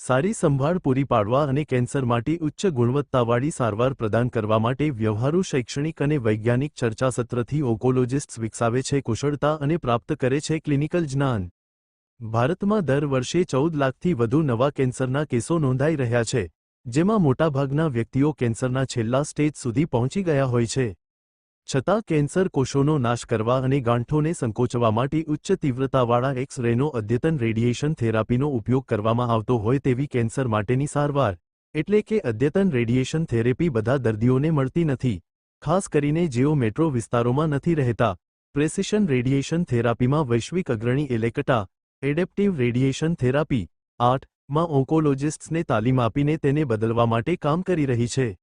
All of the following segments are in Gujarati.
સારી સંભાળ પૂરી પાડવા અને કેન્સર માટે ઉચ્ચ ગુણવત્તાવાળી સારવાર પ્રદાન કરવા માટે વ્યવહારુ શૈક્ષણિક અને વૈજ્ઞાનિક ચર્ચાસત્રથી ઓન્કોલોજિસ્ટ્સ વિકસાવે છે, કુશળતા અને પ્રાપ્ત કરે છે ક્લિનિકલ જ્ઞાન. ભારતમાં દર વર્ષે ચૌદ લાખથી વધુ નવા કેન્સરના કેસો નોંધાઈ રહ્યા છે, જેમાં મોટાભાગના વ્યક્તિઓ કેન્સરના છેલ્લા સ્ટેજ સુધી પહોંચી ગયા હોય છે. છતાં કેન્સર કોષોનો નાશ કરવા અને ગાંઠોને સંકોચવા માટે ઉચ્ચ તીવ્રતાવાળા એક્સ રેનો અદ્યતન રેડિયેશન થેરાપીનો ઉપયોગ કરવામાં આવતો હોય તેવી કેન્સર માટેની સારવાર. એટલે કે અદ્યતન રેડિયેશન થેરેપી બધા દર્દીઓને મળતી નથી. ખાસ કરીને જેઓ મેટ્રો વિસ્તારોમાં નથી રહેતા. પ્રેસિશન રેડિયેશન થેરાપીમાં વૈશ્વિક અગ્રણી એલેકટા, એડેપ્ટિવ રેડિયેશન થેરાપી, આઠ, માં ઓન્કોલોજિસ્ટ્સને તાલીમ આપીને તેને બદલવા માટે કામ કરી રહી છે.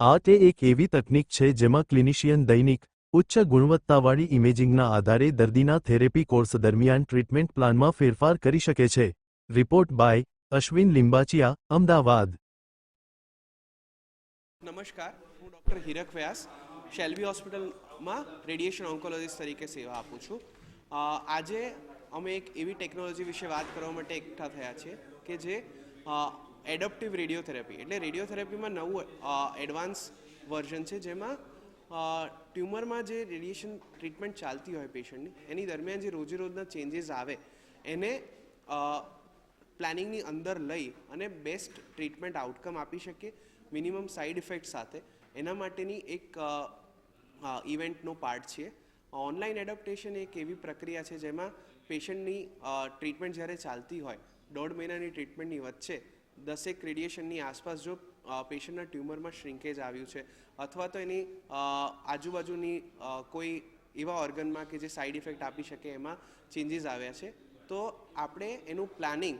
આ તે એક એવી તકનીક છે જેમાં ક્લિનિશિયન દૈનિક, ઉચ્ચ ગુણવત્તાવાળી ઇમેજિંગના આધારે દર્દીના થેરેપી કોર્સ દરમિયાન ટ્રીટમેન્ટ પ્લાનમાં ફેરફાર કરી શકે છે. Report by Ashwin Limbachiya, Ahmedabad. નમસ્કાર, હું ડૉક્ટર હીરક વ્યાસ, શેલ્બી હોસ્પિટલમાં રેડિયેશન ઓન્કોલોજીસ્ટ તરીકે સેવા આપું છું. આજે અમે એક એવી ટેકનોલોજી વિશે વાત કરવા માટે એકઠા થયા છે કે જે એડપ્ટિવ રેડિયોથેરાપી. એટલે રેડિયોથેરાપીમાં નવું એડવાન્સ વર્ઝન છે જેમાં ટ્યુમરમાં જે રેડિયેશન ટ્રીટમેન્ટ ચાલતી હોય પેશન્ટની, એની દરમિયાન જે રોજે રોજના ચેન્જીસ આવે, એને પ્લાનિંગની અંદર લઈ અને બેસ્ટ ટ્રીટમેન્ટ આઉટકમ આપી શકીએ, મિનિમમ સાઇડ ઇફેક્ટ સાથે. એના માટેની એક ઇવેન્ટનો પાર્ટ છીએ ઓનલાઈન એડપ્ટેશન એક એવી પ્રક્રિયા છે જેમાં પેશન્ટની ટ્રીટમેન્ટ જ્યારે ચાલતી હોય, દોઢ મહિનાની ટ્રીટમેન્ટની વચ્ચે દસેક રેડિયેશનની આસપાસ જો પેશન્ટના ટ્યુમરમાં શ્રિંકેજ આવ્યું છે, અથવા તો એની આજુબાજુની કોઈ એવા ઓર્ગનમાં કે જે સાઇડ ઇફેક્ટ આપી શકે એમાં ચેન્જીસ આવ્યા છે, તો આપણે એનું પ્લાનિંગ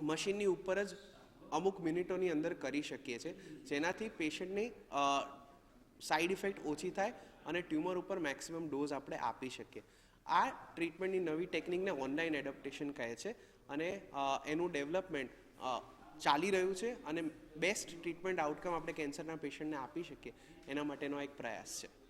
મશીનની ઉપર જ અમુક મિનિટોની અંદર કરી શકીએ છીએ જેનાથી પેશન્ટની સાઇડ ઇફેક્ટ ઓછી થાય અને ટ્યુમર ઉપર મેક્સિમમ ડોઝ આપણે આપી શકીએ. આ ટ્રીટમેન્ટની નવી ટેકનિકને ઓનલાઈન એડપ્ટેશન કહે છે અને એનું ડેવલપમેન્ટ ચાલી રહ્યું છે અને બેસ્ટ ટ્રીટમેન્ટ આઉટકમ આપણે કેન્સરના પેશન્ટને આપી શકીએ. એના માટેનો એક પ્રયાસ છે.